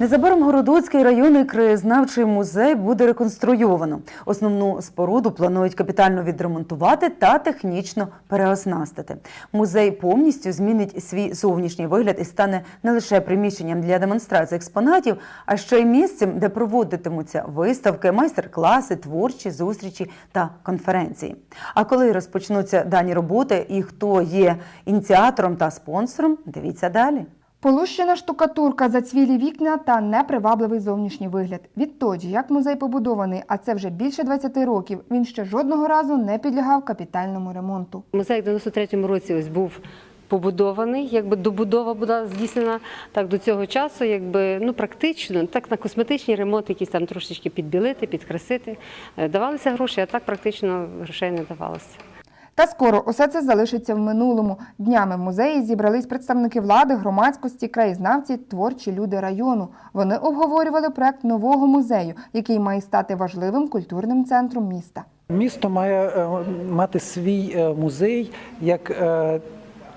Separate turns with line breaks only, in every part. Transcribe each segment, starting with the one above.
Незабаром Городоцький районний краєзнавчий музей буде реконструйовано. Основну споруду планують капітально відремонтувати та технічно переоснастити. Музей повністю змінить свій зовнішній вигляд і стане не лише приміщенням для демонстрації експонатів, а ще й місцем, де проводитимуться виставки, майстер-класи, творчі зустрічі та конференції. А коли розпочнуться дані роботи і хто є ініціатором та спонсором, дивіться далі.
Полущена штукатурка, зацвілі вікна та непривабливий зовнішній вигляд. Відтоді, як музей побудований, а це вже більше 20 років, він ще жодного разу не підлягав капітальному ремонту.
Музей в 93-му році ось був побудований, якби добудова була здійснена. Так до цього часу, якби ну практично, так на косметичні ремонт, якісь там трошечки підбілити, підкрасити. Е, Давалися гроші, а так практично грошей не давалося.
Та скоро усе це залишиться в минулому. Днями в музеї зібрались представники влади, громадськості, краєзнавці, творчі люди району. Вони обговорювали проект нового музею, який має стати важливим культурним центром міста.
Місто має е, мати свій е, музей як е,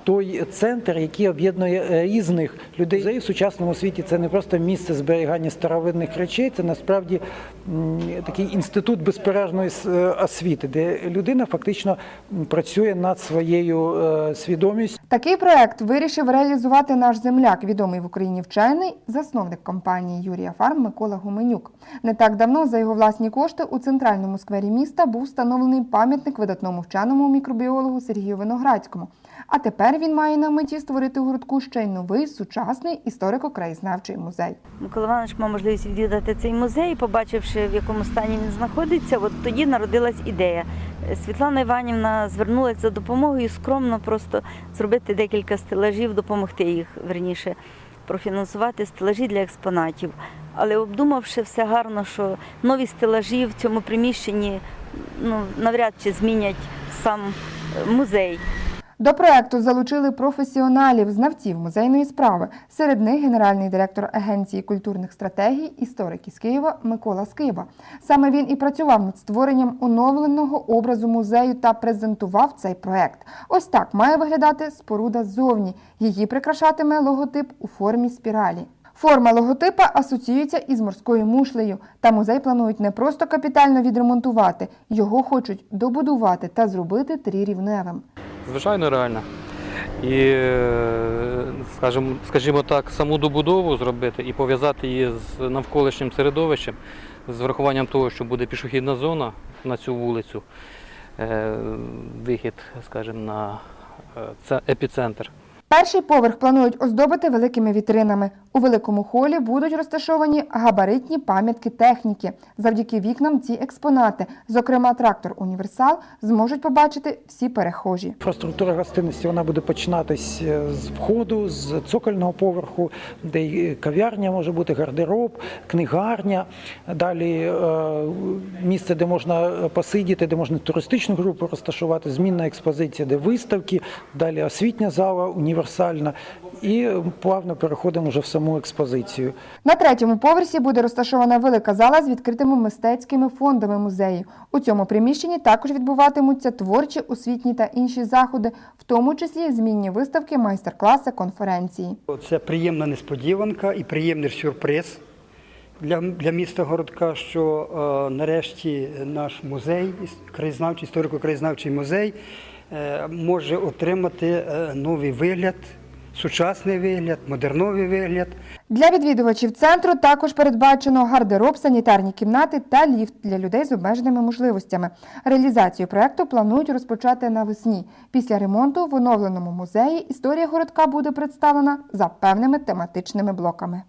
той центр, який об'єднує е, різних людей. Музей в сучасному світі це не просто місце зберігання старовинних речей, це насправді такий інститут безперервної е, освіти, де людина фактично працює над своєю е, свідомістю.
Такий проект вирішив реалізувати наш земляк, відомий в Україні вчений, засновник компанії Юрія Фарм Микола Гуменюк. Не так давно за його власні кошти у центральному сквері міста був встановлений пам'ятник видатному вченому мікробіологу Сергію Виноградському. А тепер він має на меті створити у городку ще й новий сучасний історико-краєзнавчий музей.
Микола Іванович мав можливість відвідати цей музей, побачивши, в якому стані він знаходиться, от тоді народилась ідея. Світлана Іванівна звернулася за допомогою скромно просто зробити декілька стелажів, допомогти їх верніше профінансувати стелажі для експонатів. Але обдумавши все гарно, що нові стелажі в цьому приміщенні ну, навряд чи змінять сам е, музей.
До проекту залучили професіоналів, знавців музейної справи. Серед них генеральний директор Агенції культурних стратегій, історик із Києва Микола Скиба. Саме він і працював над створенням оновленого образу музею та презентував цей проект. Ось так має виглядати споруда ззовні. Її прикрашатиме логотип у формі спіралі. Форма логотипа асоціюється із морською мушлею, та музей планують не просто капітально відремонтувати, його хочуть добудувати та зробити трирівневим.
Звичайно, реально. І, е, скажімо, скажімо так, саму добудову зробити і пов'язати її з навколишнім середовищем, з врахуванням того, що буде пішохідна зона на цю вулицю, е, вихід, скажімо, на е, епіцентр.
Перший поверх планують оздобити великими вітринами. У великому холі будуть розташовані габаритні пам'ятки техніки. Завдяки вікнам ці експонати, зокрема трактор Універсал, зможуть побачити всі перехожі.
Інфраструктура гостинності вона буде починатись е, з входу, з цокольного поверху, де й кав'ярня може бути, гардероб, книгарня. Далі е, місце, де можна посидіти, де можна туристичну групу розташувати, змінна експозиція, де виставки, далі освітня зала універсальна. І плавно переходимо вже в саму експозицію.
На третьому поверсі буде розташована велика зала з відкритими мистецькими фондами музею. У цьому приміщенні також відбуватимуться творчі, освітні та інші заходи, в тому числі змінні виставки, майстер-класи, конференції.
Це приємна несподіванка і приємний сюрприз для, для міста Городка, що е, нарешті наш музей, краєзнавчий, історико-краєзнавчий музей, е, може отримати е, новий вигляд, сучасний вигляд, модерновий вигляд.
Для відвідувачів центру також передбачено гардероб, санітарні кімнати та ліфт для людей з обмеженими можливостями. Реалізацію проекту планують розпочати навесні. Після ремонту в оновленому музеї історія городка буде представлена за певними тематичними блоками.